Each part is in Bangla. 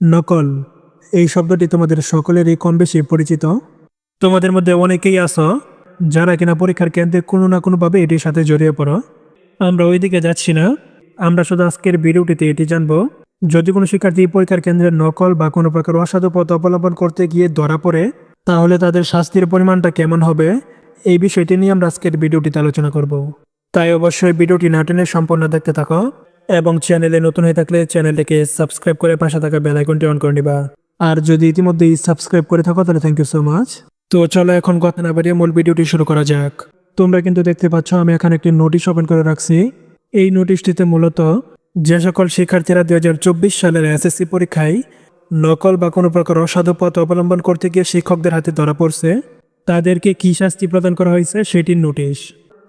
নকল, এই শব্দটি তোমাদের সকলেরই কম বেশি পরিচিত। তোমাদের মধ্যে অনেকেই আছো, যারা কিনা পরীক্ষার কেন্দ্রে কোনো না কোনোভাবে এটির সাথে জড়িয়ে পড়ো। আমরা ওই দিকে যাচ্ছি না। আমরা শুধু আজকের ভিডিওটিতে এটি জানব, যদি কোনো শিক্ষার্থী পরীক্ষার কেন্দ্রে নকল বা কোনো প্রকার অসাধু পথ অবলম্বন করতে গিয়ে ধরা পড়ে, তাহলে তাদের শাস্তির পরিমাণটা কেমন হবে, এই বিষয়টি নিয়ে আমরা আজকের ভিডিওটিতে আলোচনা করব। তাই অবশ্যই ভিডিওটি না টেনে সম্পূর্ণ দেখতে থাকো। এবং চ্যানেলে নতুন হয়ে থাকলে চ্যানেলটিকে সাবস্ক্রাইব করে পাশে থাকা বেল আইকনটি অন করে নিবা। আর যদি ইতিমধ্যেই সাবস্ক্রাইব করে থাকো, তাহলে থ্যাংক ইউ সো মাচ তো চলো এখন কথা না বাড়িয়ে মূল ভিডিওটি শুরু করা যাক। তোমরা কিন্তু দেখতে পাচ্ছ, আমি এখানে একটি নোটিশ ওপেন করে রাখছি। এই নোটিশটিতে মূলত যে সকল শিক্ষার্থীরা দুই হাজার চব্বিশ সালের এসএসসি পরীক্ষায় নকল বা কোনো প্রকার অসাধু পথ অবলম্বন করতে গিয়ে শিক্ষকদের হাতে ধরা পড়ছে, তাদেরকে কী শাস্তি প্রদান করা হয়েছে সেটির নোটিশ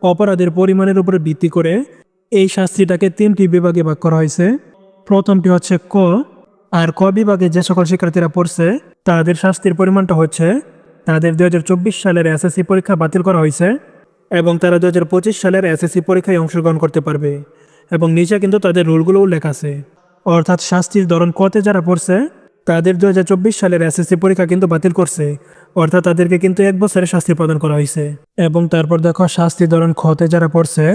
অপরাধের পরিমাণের উপরে ভিত্তি করে এই শাস্তিটাকে তিনটি বিভাগে ভাগ করা হয়েছে। প্রথমটি হচ্ছে ক, আর ক বিভাগে যে সকল শিক্ষার্থীরা পড়ছে, তাদের শাস্তির পরিমাণটা হচ্ছে তাদের দুই হাজার চব্বিশ সালের এসএসসি পরীক্ষা বাতিল করা হয়েছে এবং তারা দুই হাজার পঁচিশ সালের এসএসসি পরীক্ষায় অংশগ্রহণ করতে পারবে এবং নিচে কিন্তু তাদের রুলগুলো উল্লেখ আছে। অর্থাৎ শাস্তির ধরন কতে যারা পড়ছে, তাদের দুই হাজার চব্বিশ সালের এসএসসি পরীক্ষা কিন্তু বাতিল করছে। অর্থাৎ তাদেরকে কিন্তু এক বছরের শাস্তি প্রদান করা হয়েছে। এবং তারপর দেখো শাস্তি ধরন খতে যারা পড়ছে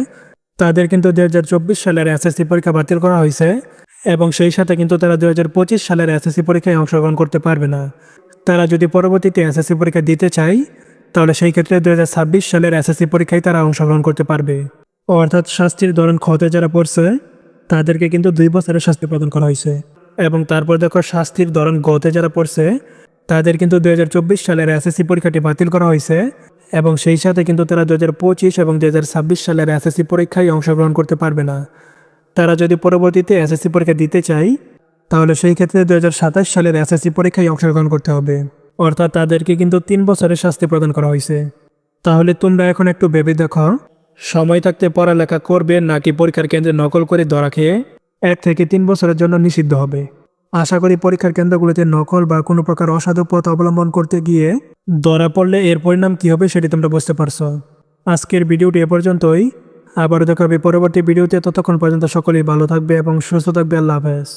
তাদের কিন্তু দুই হাজার চব্বিশ সালের এসএসসি পরীক্ষা বাতিল করা হয়েছে এবং সেই সাথে কিন্তু তারা দুই হাজার পঁচিশ সালের এসএসসি পরীক্ষায় অংশগ্রহণ করতে পারবে না। তারা যদি পরবর্তীতে এসএসসি পরীক্ষা দিতে চায়, তাহলে সেই ক্ষেত্রে দুই হাজার ছাব্বিশ সালের এসএসসি পরীক্ষায় তারা অংশগ্রহণ করতে পারবে। অর্থাৎ শাস্তির ধরন ক্ষতে যারা পড়ছে, তাদেরকে কিন্তু দুই বছরের শাস্তি প্রদান করা হয়েছে। এবং তারপর দেখো শাস্তির ধরন গতে যারা পড়ছে, তাদের কিন্তু দুই হাজার চব্বিশ সালের এসএসসি পরীক্ষাটি বাতিল করা হয়েছে। এবং সেই সাথে কিন্তু তারা দু হাজার পঁচিশ এবং দুহাজার ছাব্বিশ সালের এসএসসি পরীক্ষায় অংশগ্রহণ করতে পারবে না। তারা যদি পরবর্তীতে এসএসসি পরীক্ষা দিতে চায়, তাহলে সেই ক্ষেত্রে দু হাজার সাতাশ সালের এসএসসি পরীক্ষায় অংশগ্রহণ করতে হবে। অর্থাৎ তাদেরকে কিন্তু তিন বছরের শাস্তি প্রদান করা হয়েছে। তাহলে তোমরা এখন একটু ভেবে দেখো, সময় থাকতে পড়ালেখা করবে নাকি পরীক্ষার কেন্দ্রে নকল করে ধরা খেয়ে এক থেকে তিন বছরের জন্য নিষিদ্ধ হবে। আশা করি পরীক্ষার কেন্দ্রগুলোতে নকল বা কোনো প্রকার অসাধু পথ অবলম্বন করতে গিয়ে ধরা পড়লে এর পরিণাম কী হবে সেটি তোমরা বুঝতে পারছ। আজকের ভিডিওটি এ পর্যন্তই। আবারও দেখাবে পরবর্তী ভিডিওতে। ততক্ষণ পর্যন্ত সকলেই ভালো থাকবে এবং সুস্থ থাকবে। আল্লাহ হাফেজ।